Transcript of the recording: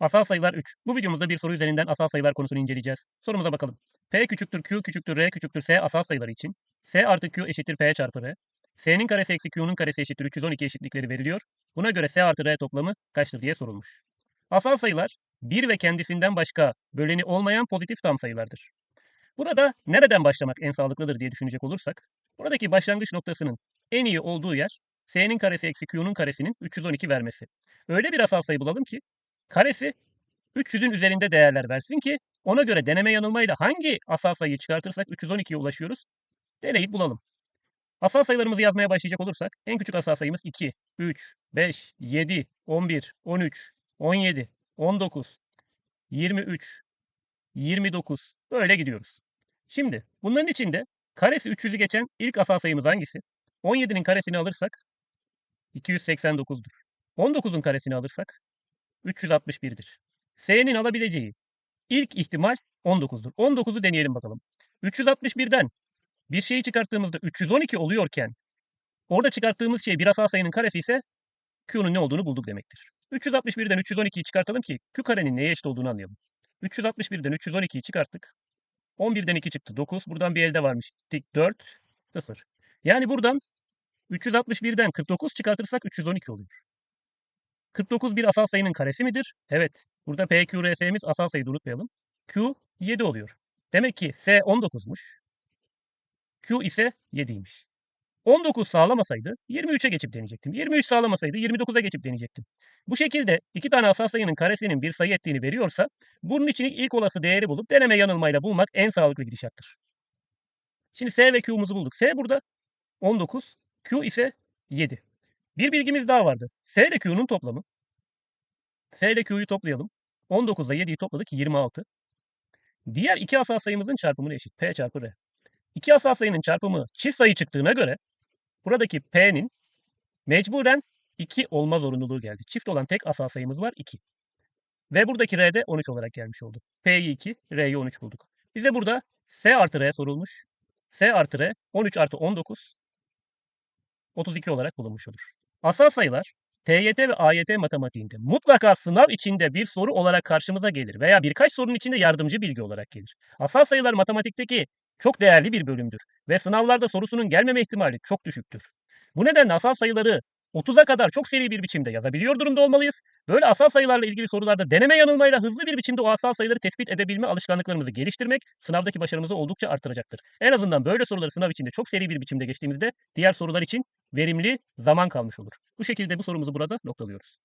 Asal sayılar 3. Bu videomuzda bir soru üzerinden asal sayılar konusunu inceleyeceğiz. Sorumuza bakalım. P küçüktür Q küçüktür R küçüktür S asal sayıları için S artı Q eşittir P çarpı R. S'nin karesi eksi Q'nun karesi eşittir 312 eşitlikleri veriliyor. Buna göre S artı R toplamı kaçtır diye sorulmuş. Asal sayılar 1 ve kendisinden başka böleni olmayan pozitif tam sayılardır. Burada nereden başlamak en sağlıklıdır diye düşünecek olursak, buradaki başlangıç noktasının en iyi olduğu yer S'nin karesi eksi Q'nun karesinin 312 vermesi. Öyle bir asal sayı bulalım ki karesi 300'ün üzerinde değerler versin ki ona göre deneme yanılmayla hangi asal sayıyı çıkartırsak 312'ye ulaşıyoruz deneyip bulalım. Asal sayılarımızı yazmaya başlayacak olursak en küçük asal sayımız 2, 3, 5, 7, 11, 13, 17, 19, 23, 29 böyle gidiyoruz. Şimdi bunların içinde karesi 300'ü geçen ilk asal sayımız hangisi? 17'nin karesini alırsak 289'dur. 19'un karesini alırsak 361'dir. S'nin alabileceği ilk ihtimal 19'dur. 19'u deneyelim bakalım. 361'den bir şeyi çıkarttığımızda 312 oluyorken orada çıkarttığımız şey bir asal sayının karesi ise Q'nun ne olduğunu bulduk demektir. 361'den 312'yi çıkartalım ki Q karenin neye eşit olduğunu anlayalım. 361'den 312'yi çıkarttık. 11'den 2 çıktı 9. Buradan bir elde varmış. Tik 4, 0. Yani buradan 361'den 49 çıkartırsak 312 oluyor. 49 bir asal sayının karesi midir? Evet. Burada PQRS'miz asal sayıyı unutmayalım. Q 7 oluyor. Demek ki S 19'muş. Q ise 7'ymiş. 19 sağlamasaydı 23'e geçip deneyecektim. 23 sağlamasaydı 29'a geçip deneyecektim. Bu şekilde iki tane asal sayının karesinin bir sayı ettiğini veriyorsa bunun için ilk olası değeri bulup deneme yanılmayla bulmak en sağlıklı gidişattır. Şimdi S ve Q'muzu bulduk. S burada 19, Q ise 7. Bir bilgimiz daha vardı. S ile Q'nun toplamı. S ile Q'yu toplayalım. 19 ile 7'yi topladık 26. Diğer iki asal sayımızın çarpımına eşit. P çarpı R. İki asal sayının çarpımı çift sayı çıktığına göre buradaki P'nin mecburen 2 olma zorunluluğu geldi. Çift olan tek asal sayımız var 2. Ve buradaki R'de 13 olarak gelmiş oldu. P'yi 2, R'yi 13 bulduk. Bize burada S artı R sorulmuş. S artı R 13 artı 19 32 olarak bulunmuş olur. Asal sayılar TYT ve AYT matematiğinde mutlaka sınav içinde bir soru olarak karşımıza gelir veya birkaç sorunun içinde yardımcı bilgi olarak gelir. Asal sayılar matematikteki çok değerli bir bölümdür ve sınavlarda sorusunun gelmeme ihtimali çok düşüktür. Bu nedenle asal sayıları 30'a kadar çok seri bir biçimde yazabiliyor durumda olmalıyız. Böyle asal sayılarla ilgili sorularda deneme yanılmayla hızlı bir biçimde o asal sayıları tespit edebilme alışkanlıklarımızı geliştirmek sınavdaki başarımızı oldukça artıracaktır. En azından böyle soruları sınav içinde çok seri bir biçimde geçtiğimizde diğer sorular için verimli zaman kalmış olur. Bu şekilde bu sorumuzu burada noktalıyoruz.